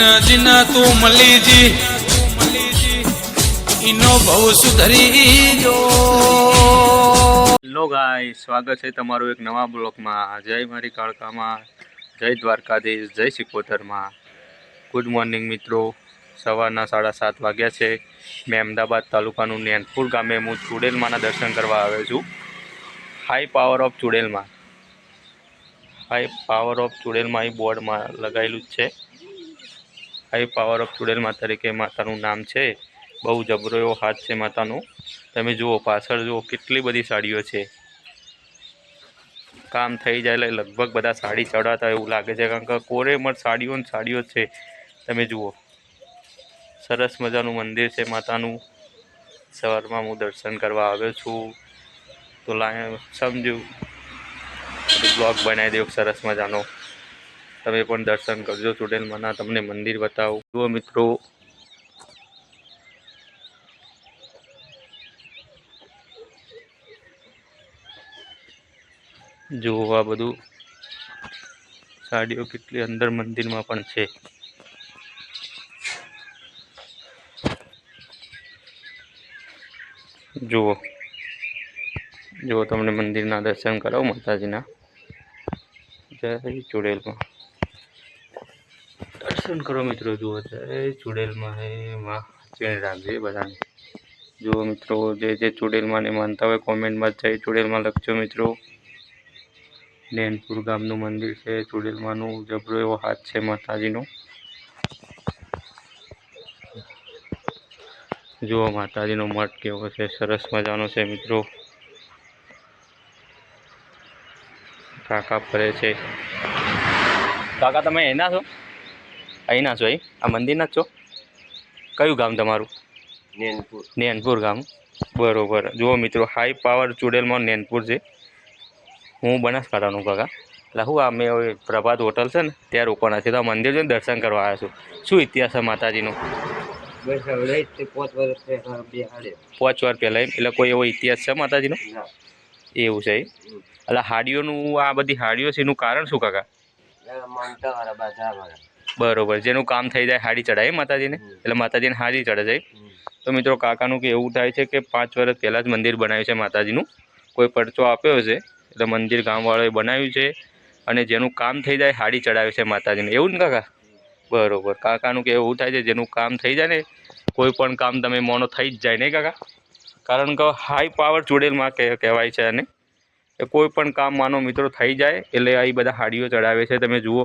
જીન તું મલીજી ઇનો ભવ સુધરી જો હેલો ગાય સ્વાગત છે તમારું એક નવા બ્લોકમાં જય મારી કાળકામાં, જય દ્વારકાધીશ, જય સિકોતરમાં ગુડ મોર્નિંગ મિત્રો. સવારના સાડા સાત વાગ્યા છે. મેં અમદાવાદ તાલુકાનું નેનપુર ગામે હું ચુડેલમાના દર્શન કરવા આવ્યો છું. હાઈ પાવર ઓફ ચુડેલમાં. હાઈ પાવર ઓફ ચુડેલમાં અહીં બોર્ડમાં લગાવેલું જ છે. હાઈ પાવર ઓફ ચુડેલમાં તરીકે માતાનું નામ છે. બહુ જબરો એવો હાથ છે માતાનો. તમે જુઓ, પાછળ જુઓ, કેટલી બધી સાડીઓ છે. કામ થઈ જાય એટલે લગભગ બધા સાડી ચડાતા એવું લાગે છે. કારણ કે કોરેમર સાડીઓ ને સાડીઓ છે. તમે જુઓ. સરસ મજાનું મંદિર છે માતાનું. સવારમાં હું દર્શન કરવા આવ્યો છું. તો લાય સમજ્યું. બ્લોગ બનાવી દઉં સરસ મજાનો. તમે પણ દર્શન કરજો ચુડેલમાંના તમને મંદિર બતાવું. જુઓ મિત્રો. જુઓ આ બધું. સાડીઓ કેટલી અંદર મંદિરમાં પણ છે. જુઓ. જુઓ તમને મંદિરના દર્શન કરાવો માતાજીના. જય ચુડેલમાં. દર્શન કરો મિત્રો, જુઓ અત્યારે ચુડેલમાં હે માં ચેણ રાખજે બધાને. જુઓ મિત્રો, જે જે ચુડેલમાંને માનતા હોય કોમેન્ટમાં જઈ ચુડેલમાં લખજો મિત્રો. નેનપુર ગામનું મંદિર છે, ચૂડેલમાંનું જબરો એવો હાથ છે માતાજીનો. જુઓ માતાજીનો મઠ કેવો છે, સરસ મજાનો છે મિત્રો. કાકા ફરે છે. કાકા, તમે એના છો? અહીંના છો અહીં આ મંદિરના જ છો? કયું ગામ તમારું? નેનપુર. નેનપુર ગામ. બરોબર. જુઓ મિત્રો હાઈ પાવર ચુડેલમાં નેનપુર છે. હું બનાસકાંઠાનું કાકા. એટલે હું આ મેં પ્રભાત હોટલ છે ને ત્યાં રોકવાના છે. તો આ મંદિર છે ને દર્શન કરવા આવ્યા છું. શું ઇતિહાસ છે માતાજીનો? પાંચ વાર પહેલાં એમ? એટલે કોઈ એવો ઇતિહાસ છે માતાજીનો? એવું છે એટલે હાડીઓનું આ બધી હાડીઓ છે એનું કારણ શું કાકા? માનતા બરોબર જેનું કામ થઈ જાય હાડી ચડાય માતાજીને? એટલે માતાજીને હાડી ચડે જાય તો મિત્રો કાકાનું કે એવું થાય છે કે પાંચ વર્ષ પહેલાં જ મંદિર બનાવ્યું છે માતાજીનું. કોઈ પરચો આપ્યો છે એટલે મંદિર ગામવાળાએ બનાવ્યું છે. અને જેનું કામ થઈ જાય હાડી ચડાવ્યું છે માતાજીને. એવું ને કાકા? બરોબર કાકાનું કે એવું થાય છે જેનું કામ થઈ જાય ને કોઈ પણ કામ તમે મોનો થઈ જ જાય નહીં કાકા? કારણ કે હાઈ પાવર ચૂડેલમાં કહેવાય છે અને એ કોઈ પણ કામ માનો મિત્રો થઈ જાય એટલે આ બધા હાડીઓ ચડાવે છે. તમે જુઓ.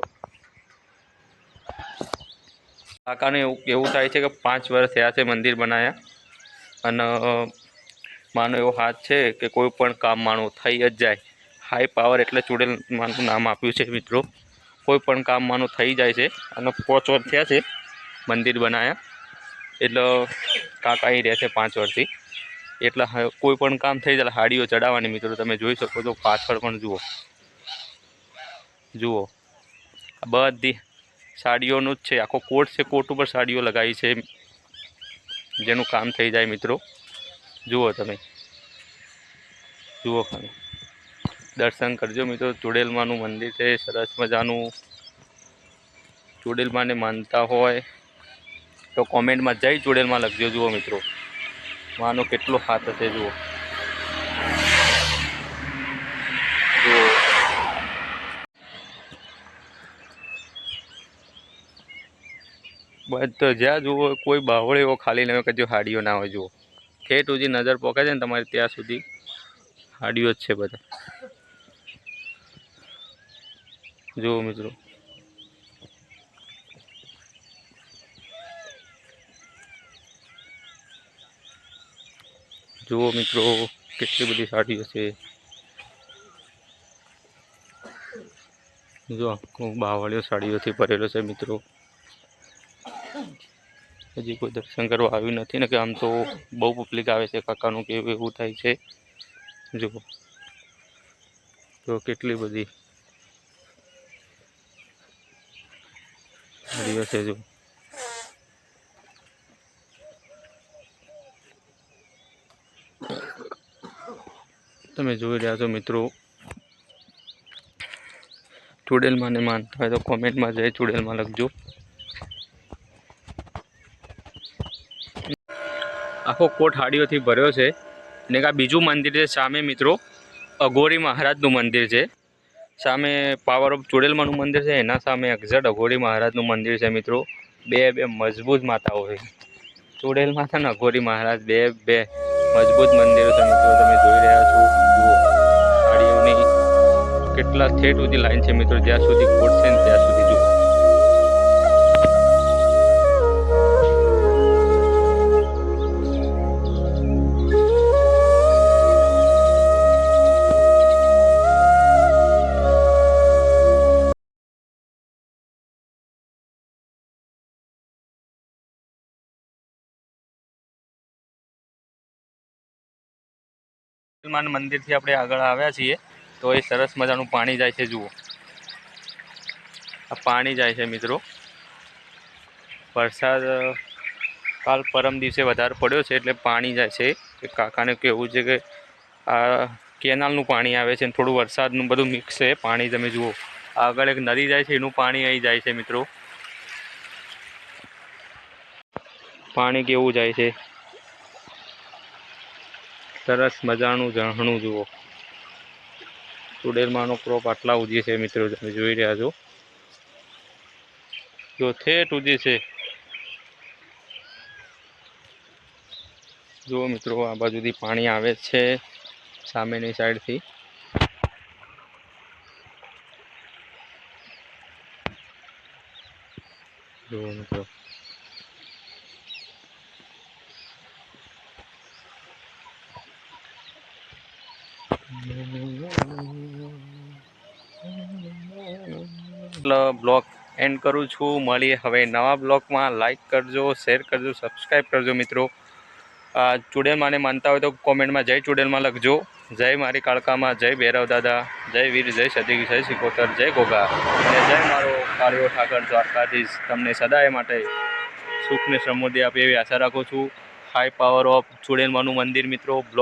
કાકાને એવું એવું થાય છે કે પાંચ વર્ષ થયા છે મંદિર બનાવ્યા અને માનો એવો હાથ છે કે કોઈ પણ કામ માનો થઈ જ જાય. હાઈ પાવર એટલે ચૂડેલ માનું નામ આપ્યું છે મિત્રો. કોઈ પણ કામ માનું થઈ જાય છે. અને પાંચ વર્ષ થયા છે મંદિર બનાવ્યા એટલે કાકા અહીં રહે છે પાંચ વર્ષથી. એટલે કોઈ પણ કામ થઈ જાય હાડીઓ ચડાવવાની મિત્રો. તમે જોઈ શકો છો પાછળ પણ જુઓ. જુઓ. બધી સાડીઓનું જ છે. આખો કોટ છે, કોટ ઉપર સાડીઓ લગાવી છે. જેનું કામ થઈ જાય મિત્રો. જુઓ તમે. જુઓ ખાલી. દર્શન કરજો મિત્રો. ચુડેલમાનું મંદિર છે, સરસ મજાનું. ચુડેલમાને માનતા હોય તો કોમેન્ટમાં જય ચુડેલમાં લખજો. જુઓ મિત્રો. માનો કેટલો હાથ હશે, જુઓ. બધો જ્યાં જુઓ, કોઈ બાવળ એવો ખાલી નહીં હોય કે હાડીઓ ના હોય, જુઓ. ઠેઠ ઉજી નજર પોકે છે ને તમારે ત્યાં સુધી હાડીઓ જ છે બધા. જુઓ મિત્રો. જુઓ મિત્રો, કેટલી બધી સાડીઓ છે. જો બાવળીઓ સાડીઓથી ભરેલો છે મિત્રો. હજી કોઈ દર્શન કરવા આવ્યું નથી ને કે આમ તો બહુ પબ્લિક આવે છે કાકાનું કેવું એવું થાય છે. જુઓ. તો કેટલી બધી દિવસે જુઓ. તમે જોઈ રહ્યા છો મિત્રો. ચુડેલમાંને માનતા હોય તો કોમેન્ટમાં જય ચુડેલમાં લખજો. આખો કોટ હાડીઓથી ભર્યો છે ને એક આ બીજું મંદિર છે સામે મિત્રો, અઘોરી મહારાજનું મંદિર છે. સામે પાવર ઓફ ચુડેલમાનું મંદિર છે, એના સામે એક્ઝેક્ટ અઘોરી મહારાજનું મંદિર છે મિત્રો. બે બે મજબૂત માતાઓ છે. ચુડેલ માતા ને અઘોરી મહારાજ બે બે મજબૂત મંદિરો છે મિત્રો, તમે જોઈ રહ્યા છો. હાડીઓની કેટલા ઠેઠ સુધી લાઈન છે મિત્રો, જ્યાં સુધી કોટ છે ને ત્યાં સુધી મુસલમાન મંદિરથી આપણે આગળ આવ્યા છીએ, તો એ સરસ મજાનું પાણી જાય છે, જુઓ. આ પાણી જાય છે, મિત્રો. વરસાદ કાલ પરમ દિવસે વધારે પડ્યો છે, એટલે પાણી જાય છે. કે કાકાને કહેવું છે કે આ કેનાલનું પાણી આવે છે થોડું વરસાદનું બધું મિક્સ છે, પાણી તમે જુઓ. આગળ એક નદી જાય છે, એનું પાણી અહીં જાય છે, મિત્રો. પાણી કેવું જાય છે? સરસ મજાનું ઝરણું જુઓ. ચુડેલમાંનો ક્રોપ આટલા ઉજી છે મિત્રો, તમે જોઈ રહ્યા છો. જો ઠેઠ ઉજી છે. જુઓ મિત્રો, આ બાજુથી પાણી આવે છે સામેની સાઈડથી. જુઓ મિત્રો. બ્લોગ એન્ડ કરું છું. મળીએ હવે નવા બ્લોગમાં. લાઇક કરજો શેર કરજો સબસ્ક્રાઈબ કરજો મિત્રો. ચુડેલમાને માનતા હોય તો કોમેન્ટમાં જય ચુડેલમાં લખજો. જય મારી કાળકામાં. જય ભૈરવ દાદા. જય વીર, જય સદી જય સિકોતર, જય ગોગા અને જય મારો કાળિયો ઠાકર દ્વારકાધીશ. તમને સદાય માટે સુખ ને સમૃદ્ધિ આપે એવી આશા રાખું છું. હાઈ પાવર ઓફ ચુડેલમાનું મંદિર મિત્રો. બ્લોગ